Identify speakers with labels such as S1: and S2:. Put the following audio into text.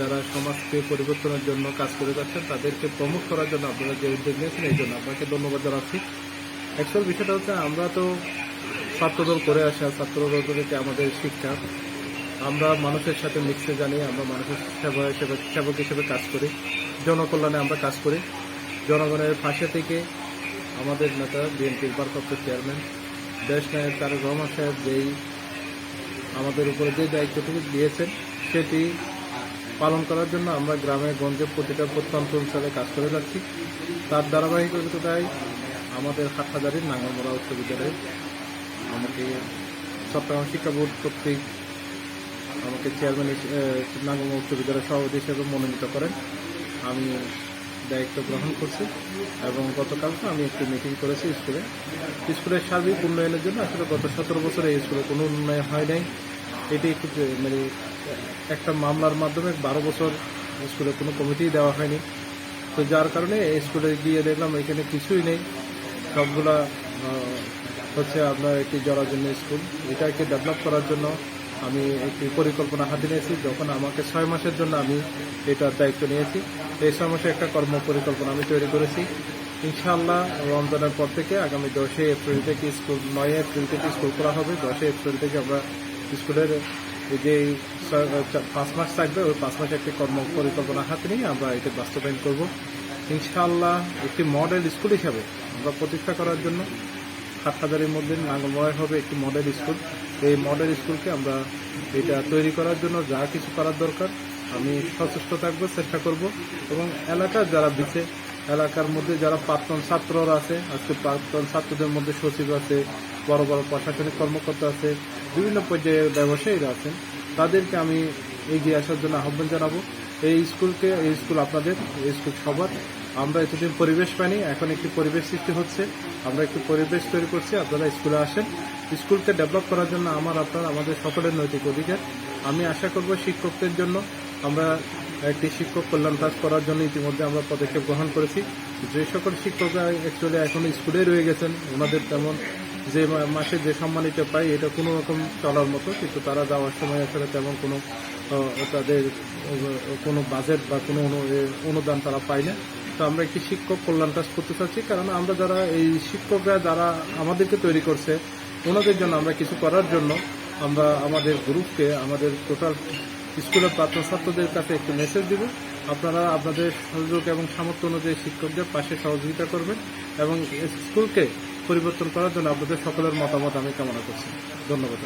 S1: যারা সমাজকে পরিবর্তনের জন্য কাজ করে যাচ্ছেন, তাদেরকে প্রমোট করার জন্য আপনারা যে উদ্যোগ নিয়েছেন, এই জন্য আপনাকে ধন্যবাদ জানাচ্ছি। অ্যাকচুয়াল বিষয়টা হচ্ছে, আমরা তো ছাত্রদল করে আসা ছাত্রদলকে আমাদের শিক্ষা। আমরা মানুষের সাথে মিশতে জানি, আমরা মানুষের সেবা হিসেবে সেবক হিসেবে কাজ করি। জনকল্যাণে আমরা কাজ করি। জনগণের পাশে থেকে আমাদের নেতা, বিএনপির ভারপ্রাপ্ত চেয়ারম্যান, দেশ নায়ক তারেক রহমান সাহেব যেই আমাদের উপরে যে দায়িত্বটুকু দিয়েছেন, সেটি পালন করার জন্য আমরা গ্রামে গঞ্জে প্রতিটা প্রত্যন্ত অঞ্চলে কাজ করে যাচ্ছি। তার ধারাবাহিকতায় আমাদের হাটহাজারির নাঙ্গলমোড়া উচ্চ বিদ্যালয়ে। আমাকে চট্টগ্রাম শিক্ষা বোর্ড কর্তৃক আমাকে চেয়ারম্যান নাঙ্গলমোড়া উচ্চ বিদ্যালয়ের সভাপতি হিসেবে মনোনীত করেন। আমি দায়িত্ব গ্রহণ করছি এবং গতকালকে আমি একটি মিটিং করেছি স্কুলে। স্কুলের সার্বিক উন্নয়নের জন্য আসলে গত সতেরো বছরে এই স্কুলে কোনো উন্নয়ন হয় নাই। এটি মানে একটা মামলার মাধ্যমে বারো বছর স্কুলে কোনো কমিটি দেওয়া হয়নি। তো যার কারণে স্কুলে গিয়ে দেখলাম এখানে কিছুই নেই। সবগুলা হচ্ছে আপনার একটি জরাজন্য স্কুল। এটাকে ডেভেলপ করার জন্য আমি একটি পরিকল্পনা হাতে নিয়েছি। যখন আমাকে ছয় মাসের জন্য আমি এটার দায়িত্ব নিয়েছি, এই ছয় মাসে একটা কর্ম পরিকল্পনা আমি তৈরি করেছি। ইনশাআল্লাহ রমজানের পর থেকে আগামী দশই এপ্রিল থেকে স্কুল, নয় এপ্রিল থেকে স্কুল করা হবে। দশই এপ্রিল থেকে আমরা স্কুলের যে পাঁচ মাস থাকবে, ওই পাঁচ মাসে একটি কর্ম পরিকল্পনা হাতে নিয়ে আমরা এটি বাস্তবায়ন করব। ইনশাআল্লাহ একটি মডেল স্কুল হিসাবে আমরা প্রতিষ্ঠা করার জন্য হাটহাজারির মধ্যে নাঙ্গলময় হবে একটি মডেল স্কুল। এই মডেল স্কুলকে আমরা এটা তৈরি করার জন্য যা কিছু করার দরকার, আমি সচেষ্ট থাকব, চেষ্টা করব। এবং এলাকার যারা বিচে, এলাকার মধ্যে যারা প্রাক্তন ছাত্ররা আছে, আজকে প্রাক্তন ছাত্রদের মধ্যে সচিব আছে, বড় বড় প্রশাসনিক কর্মকর্তা আছে বিভিন্ন পর্যায়ের ব্যবসায়ীরা আছেন, তাদেরকে আমি এগিয়ে আসার জন্য আহ্বান জানাব। এই স্কুলকে, এই স্কুল আপনাদের, এই স্কুল সবার। আমরা এতদিন পরিবেশ পাইনি, এখন একটি পরিবেশ সৃষ্টি হচ্ছে। আমরা একটি পরিবেশ তৈরি করছি, আপনারা স্কুলে আসেন। স্কুলকে ডেভেলপ করার জন্য আমার, আপনার, আমাদের সকলের নৈতিক অধিকার। আমি আশা করব শিক্ষকদের জন্য, আমরা একটি শিক্ষক কল্যাণ কাজ করার জন্য ইতিমধ্যে আমরা পদক্ষেপ গ্রহণ করেছি। যে সকল শিক্ষকরা অ্যাকচুয়ালি এখন স্কুলে রয়ে গেছেন, ওনাদের তেমন যে মাসে যে সম্মানিত পাই এটা কোনো রকম চলার মতো, কিন্তু তারা যাওয়ার সময় আসলে তেমন কোনো তাদের কোনো বাজেট বা কোনো অনুদান তারা পায় না। তো আমরা একটি শিক্ষক কল্যাণ কাজ করতে চাচ্ছি, কারণ আমরা যারা, এই শিক্ষকরা যারা আমাদেরকে তৈরি করছে, ওনাদের জন্য আমরা কিছু করার জন্য আমরা আমাদের গ্রুপকে, আমাদের টোটাল স্কুলের ছাত্র ছাত্রদের কাছে একটি মেসেজ দিব। আপনারা আপনাদের সহযোগ এবং সামর্থ্য অনুযায়ী শিক্ষকদের পাশে সহযোগিতা করবেন এবং স্কুলকে পরিবর্তন করার জন্য আপনাদের সকলের মতামত আমি কামনা করছি ধন্যবাদ।